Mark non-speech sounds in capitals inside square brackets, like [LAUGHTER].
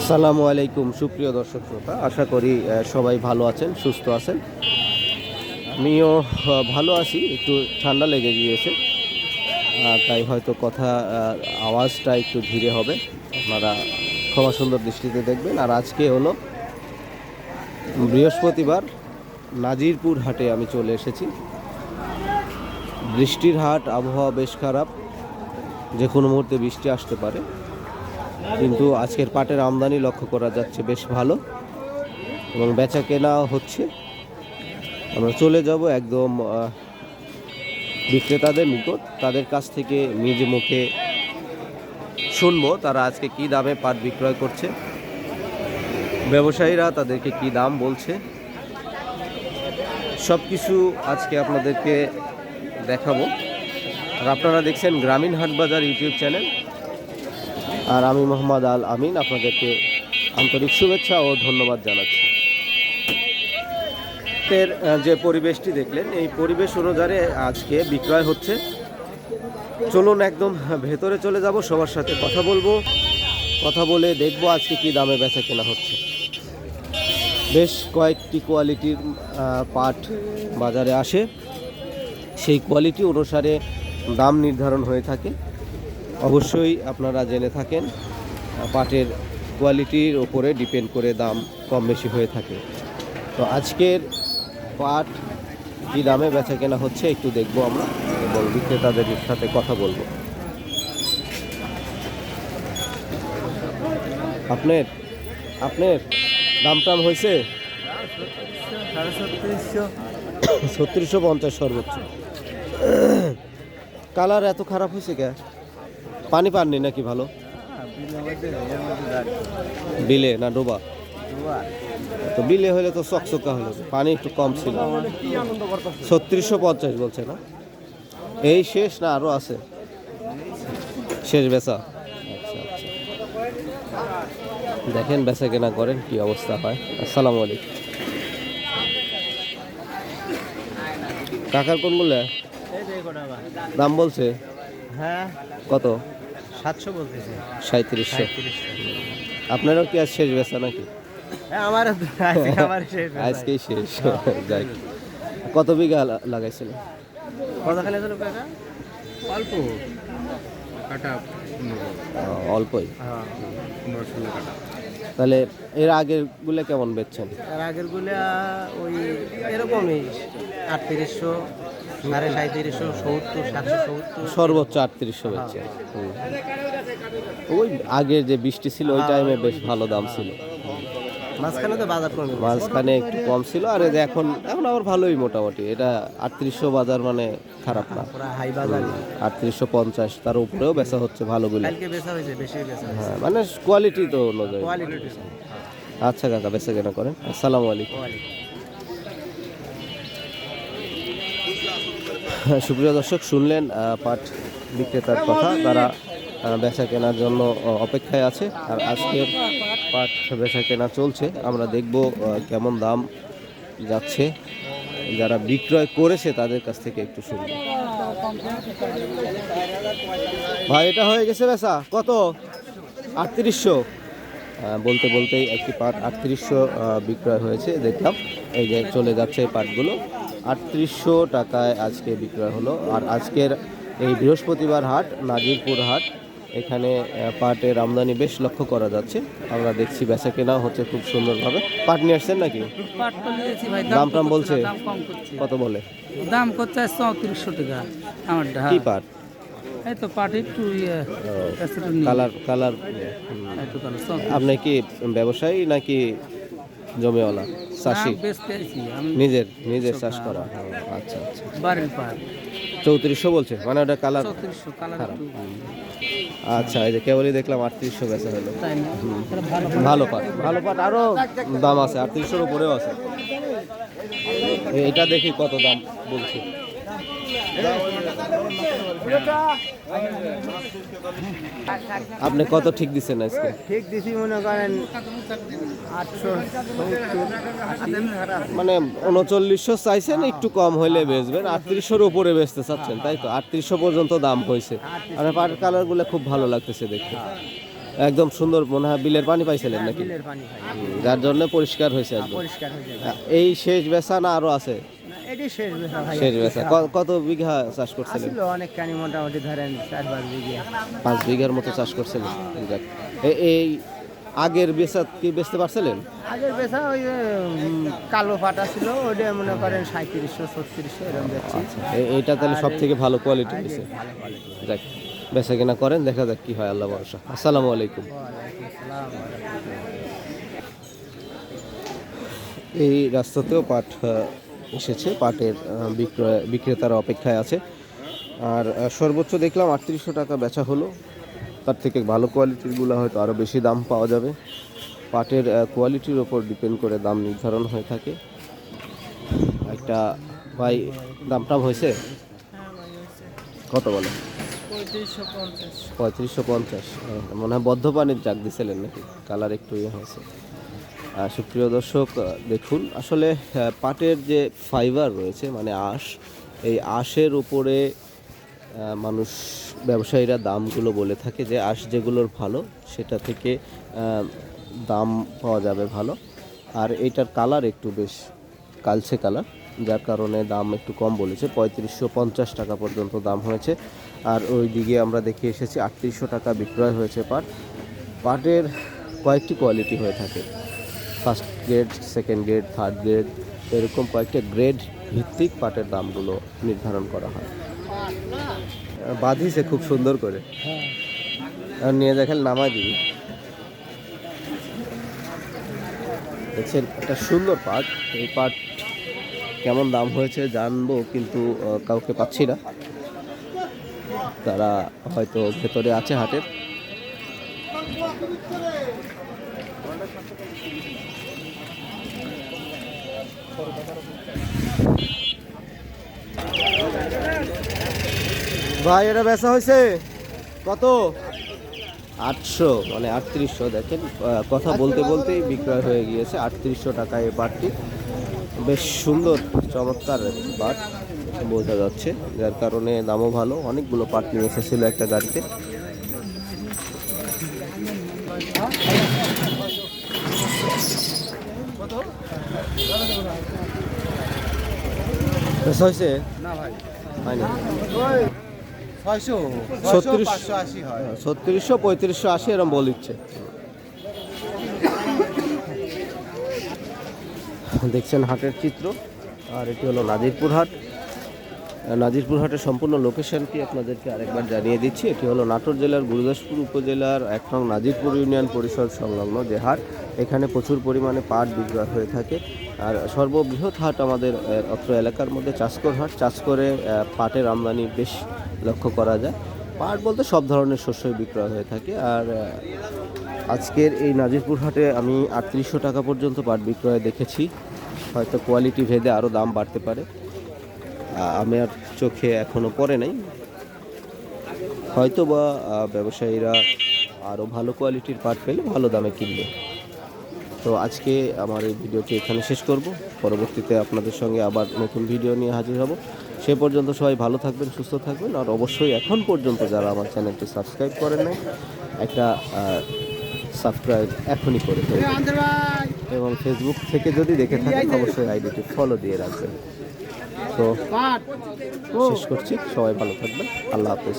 আসসালামু আলাইকুম, সুপ্রিয় দর্শক শ্রোতা। আশা করি সবাই ভালো আছেন, সুস্থ আছেন। আমিও ভালো আছি, একটু ঠান্ডা লেগে গিয়েছে। তাই হয়তো কথা আওয়াজটা একটু ধীরে হবে। আপনারা ক্ষমা সুন্দর দৃষ্টিতে দেখবেন। আর আজকে হলো বৃহস্পতিবার, নাজিরপুর হাটে আমি চলে এসেছি। বৃষ্টির হাট, আবহাওয়া বেশ খারাপ। যে কোনো মুহূর্তে বৃষ্টি আসতে পারে। কিন্তু আজকের পাটের আমদানি লক্ষ্য করা যাচ্ছে বেশ ভালো এবং বেচা কেনা হচ্ছে। আমরা চলে যাব একদম বিক্রেতাদের নিকট। তাদের কাছ থেকে নিজ মুখে শুনব তারা আজকে কি দামে পাট বিক্রয় করছে। ব্যবসায়ীরা তাদেরকে কি দাম বলছে। সব কিছু আজকে আপনাদেরকে দেখাবো। আর আপনারা দেখছেন গ্রামীণ হাটবাজার ইউটিউব চ্যানেল। আর আমি মোহাম্মদ আল আমিন আপনাদেরকে আন্তরিক শুভেচ্ছা ও ধন্যবাদ জানাচ্ছি। এর যে পরিবেশটি দেখলেন, এই পরিবেশ অনুযায়ী আজকে বিক্রয় হচ্ছে। চলুন একদম ভেতরে চলে যাব, সবার সাথে কথা বলব। কথা বলে দেখব আজকে কি দামে বেচা কেনা হচ্ছে। বেশ কয়েকটি কোয়ালিটির পাট বাজারে আসে। সেই কোয়ালিটি অনুসারে দাম নির্ধারণ হয়ে থাকে। অবশ্যই আপনারা জেনে থাকেন পাটের কোয়ালিটির ওপরে ডিপেন্ড করে দাম কম বেশি হয়ে থাকে। তো আজকের পাট কী দামে বেচা কেনা হচ্ছে একটু দেখব আমরা এবং বিক্রেতাদের সাথে কথা বলব। আপনার আপনার দাম টাম হয়েছে? ছত্রিশশো পঞ্চাশ সর্বোচ্চ। [COUGHS] কালার এত খারাপ হয়েছে কে? পানি পাননি নাকি ভালো? বিলে না ডোবা? তো বিলে হলে তো চকচকা হলো পানি একটু কম ছিল। ছত্রিশশো পঞ্চাশ বলছে না? এই শেষ না আরও আছে? শেষ বেচা। আচ্ছা আচ্ছা। দেখেন বেচা কেনা করেন কি অবস্থা হয়। আসসালামু আলাইকুম। কাকার কোনগুলো দাম বলছে? হ্যাঁ। কত? সাতশো বলতেছে। সাঁত্রিশশো আপনারও কি আজ শেষ বেচা নাকি? হ্যাঁ আমার আজকে আমার শেষ আজকেই শেষ। যাই কত বিঘা লা- লাগাইছিলেন কতখানি কাকা অল্প। কাটা অল্পই? হ্যাঁ তাহলে এর আগেরগুলো কেমন বেচছেন? আর আগেরগুলা ওই এরকমই আটত্রিশশো। সাড়ে সাঁত্রিশশো সত্তর সাতশো সত্তর। সর্বোচ্চ আটত্রিশশো বেচছে ওই আগে যে বৃষ্টি ছিল ওই টাইমে বেশ ভালো দাম ছিল। মাঝখানে তো বাজার কমে মাঝখানে একটু কম ছিল আর যে এখন এখন আবার ভালোই মোটামুটি। এটা আটত্রিশশো বাজার মানে খারাপ না। পুরা হাই বাজার। আটত্রিশশো পঞ্চাশ তার উপরেও বেচা হচ্ছে ভালোগুলো। কালকে বেচা হয়েছে বেশি বেচা হ্যাঁ মানে কোয়ালিটি তো অনুযায়ী। আচ্ছা কাকা বেচা কেনা করেন। আসসালামু আলাইকুম। সুপ্রিয় দর্শক, শুনলেন পাট বিক্রেতার কথা। তারা বেচা কেনার জন্য অপেক্ষায় আছে। আর আজকের পাট বেচা কেনা চলছে। আমরা দেখব কেমন দাম যাচ্ছে। যারা বিক্রয় করেছে, তাদের কাছ থেকে একটু শুনব। ভাই, এটা হয়ে গেছে বেচা। কত? আটত্রিশশো। বলতে বলতেই একটি পাট আটত্রিশশো বিক্রয় হয়েছে। দেখলাম, এই যে চলে যাচ্ছে এই পাটগুলো। আটত্রিশশো টাকায় আজকে বিক্রয় হলো। আর আজকের এই বৃহস্পতিবার হাট নাজিরপুর হাট এখানে পাটের আমদানি বেশ লক্ষ্য করা যাচ্ছে। আমরা দেখছি বেচা কেনা হচ্ছে খুব সুন্দরভাবে। পাট নিয়ে আসছেন নাকি? দাম টাম বলছে? কত বলে? দাম করছে চৌত্রিশশো টাকা আমার কি পাট? এই তো পাট একটু ইয়ে কালার কালার। আপনি কি ব্যবসায়ী নাকি জমিওয়ালা? চাষি। নিজের নিজের চাষ করা। আচ্ছা আচ্ছা চৌত্রিশশো বলছে? মানে ওটা কালার আচ্ছা এই যে কেবলই দেখলাম আটত্রিশশো বেচা হলো। ভালো পাট ভালো পাট আরও দাম আছে আটত্রিশশোর উপরেও আছে। এটা দেখি কত দাম বলছি। আপনি কত ঠিক দিচ্ছেন আজকে? ঠিক দিছি মনে করেন মানে উনচল্লিশশো চাইছেন একটু কম হইলে বেচবেন। আটত্রিশশোর উপরে বেচতে চাচ্ছেন তাই তো? আটত্রিশশো পর্যন্ত দাম হয়েছে আর পাট কালারগুলো খুব ভালো লাগতেছে দেখতে। একদম সুন্দর মনে হয় বিলের পানি পাইছিলেন নাকি? খাই হুম, যার জন্য পরিষ্কার হয়েছে একদম। হয়ে যায় এই শেষ বেচা না আরও আছে? এটি শেষ বেচা ভাই। শেষ বেচা কত বিঘা চাষ করছিলেন? আসলে অনেক কানি মোটামুটি ধরেন চার পাঁচ বিঘে। পাঁচ বিঘার মতো চাষ করছিলেন? যাক। এই আগের বেচা কি বেচতে পারছিলেন? আগের বেচা ওই যে, কালো পাটা ছিল ওটা মনে করেন সাঁত্রিশশো ছত্রিশশো এরকম যাচ্ছি এ- এইটা তাহলে সব থেকে ভালো কোয়ালিটি ভালো যাক বেচা কিনা করেন দেখা যাক কি হয় আল্লাহ ভরসা। আসসালামু আলাইকুম। এই রাস্তাতেও পাট আহ, এসেছে পাটের বিক্রয় বিক্রেতারা অপেক্ষায় আছে। আর সর্বোচ্চ দেখলাম আটত্রিশশো টাকা বেচা হলো। তার থেকে ভালো কোয়ালিটিরগুলো হয়তো আরও বেশি দাম পাওয়া যাবে। পাটের কোয়ালিটির ওপর ডিপেন্ড করে দাম নির্ধারণ হয়ে থাকে। একটা ভাই দাম টাম হয়েছে? কত বলে? পঁয়ত্রিশশো পঞ্চাশ। মনে হয় বদ্ধ পানির জাগ দিছিলেন নাকি? কালার একটু ইয়ে হয়েছে। সুপ্রিয় দর্শক দেখুন, আসলে পাটের যে ফাইবার রয়েছে মানে আঁশ, এই আঁশের উপরে মানুষ, ব্যবসায়ীরা দামগুলো বলে থাকে যে আঁশ যেগুলোর ভালো, সেটা থেকে দাম পাওয়া যাবে ভালো। আর এইটার কালার একটু বেশ কালচে কালার যার কারণে দাম একটু কম বলেছে, পঁয়ত্রিশশো পঞ্চাশ টাকা পর্যন্ত দাম হয়েছে। আর ওই দিকে আমরা দেখে এসেছি, আটত্রিশশো টাকা বিক্রয় হয়েছে পাট। পাটের কয়েকটি কোয়ালিটি হয়ে থাকে। First grade second grade third grade এরকম কয়েকটা গ্রেড ভিত্তিক পাটের দামগুলো নির্ধারণ করা হয়। বাঁধিছে খুব সুন্দর করে। আর নিয়ে দেখেন নামাই দিবি। দেখছেন, একটা সুন্দর পাট। এই পাট কেমন দাম হয়েছে জানব, কিন্তু কাউকে পাচ্ছি না। তারা হয়তো ভেতরে আছে হাটের। ভাই এটা বেচা হয়েছে? কত? আটশো মানে আটত্রিশশো। দেখেন কথা বলতে বলতেই বিক্রয় হয়ে গিয়েছে আটত্রিশশো টাকায় এই পাটটি। বেশ সুন্দর চমৎকার পাট বোঝা যাচ্ছে। যার কারণে দামও ভালো। অনেকগুলো পাট নিয়ে এসেছিল একটা গাড়িতে। হয়েছে না ভাই। হয় ছত্রিশশো পঁয়ত্রিশশো আশি এরম দেখছেন হাটের চিত্র আর এটি হলো নাজিরপুর হাট। আহ, নাজিরপুর হাটের সম্পূর্ণ লোকেশনটি আপনাদেরকে আরেকবার জানিয়ে দিচ্ছি? এটি হলো নাটোর জেলার গুরুদাসপুর উপজেলার এক নং নাজিরপুর ইউনিয়ন পরিষদ সংলগ্ন যে হাট। এখানে প্রচুর পরিমাণে পাট বিক্রয় হয়ে থাকে। আর সর্ববৃহৎ হাট আমাদের অত্র এলাকার মধ্যে চাষকর হাট। চাষ করে পাটের আমদানি বেশ লক্ষ্য করা যায়। পাট বলতে সব ধরনের শস্যই বিক্রয় হয়ে থাকে। আর আজকের এই নাজিরপুর হাটে আমি আটত্রিশশো টাকা পর্যন্ত পাট বিক্রয় দেখেছি। হয়তো কোয়ালিটি ভেদে আরও দাম বাড়তে পারে। আমার চোখে এখনও পড়ে নাই। হয়তো বা ব্যবসায়ীরা আরও ভালো কোয়ালিটির পাট পেলে ভালো দামে কিনবে। তো আজকে আমার এই ভিডিওটি এখানে শেষ করব। পরবর্তীতে আপনাদের সঙ্গে আবার নতুন ভিডিও নিয়ে হাজির হব। সে পর্যন্ত সবাই ভালো থাকবেন সুস্থ থাকবেন। আর অবশ্যই এখন পর্যন্ত যারা আমার চ্যানেলটি সাবস্ক্রাইব করেন নাই একটা সাবস্ক্রাইব এখনই করে ফেলবেন এবং ফেসবুক থেকে যদি দেখে থাকেন অবশ্যই আইডিটি ফলো দিয়ে রাখবেন। তো শেষ করছি। সবাই ভালো থাকবেন। আল্লাহ হাফেজ।